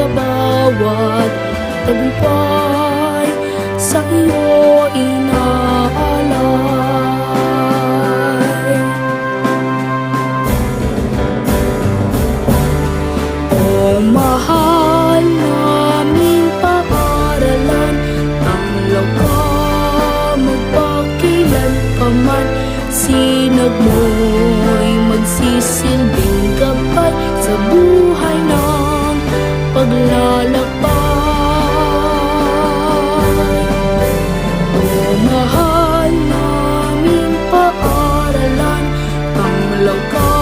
bawat tagumpay sa iyo inaalay. O mahal naming paaralan Tanglaw ka magpakilan pa man Sinag mo'y paglalakbay. O mahal namin paaralan Ang langka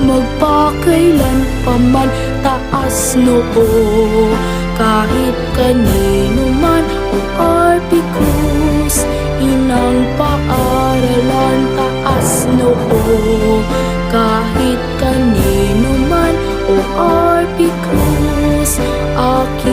magpakailan paman Taas noo. Kahit kanino man O Arpi Cruz inang paaralan Taas noo. Kahit kanino Okay.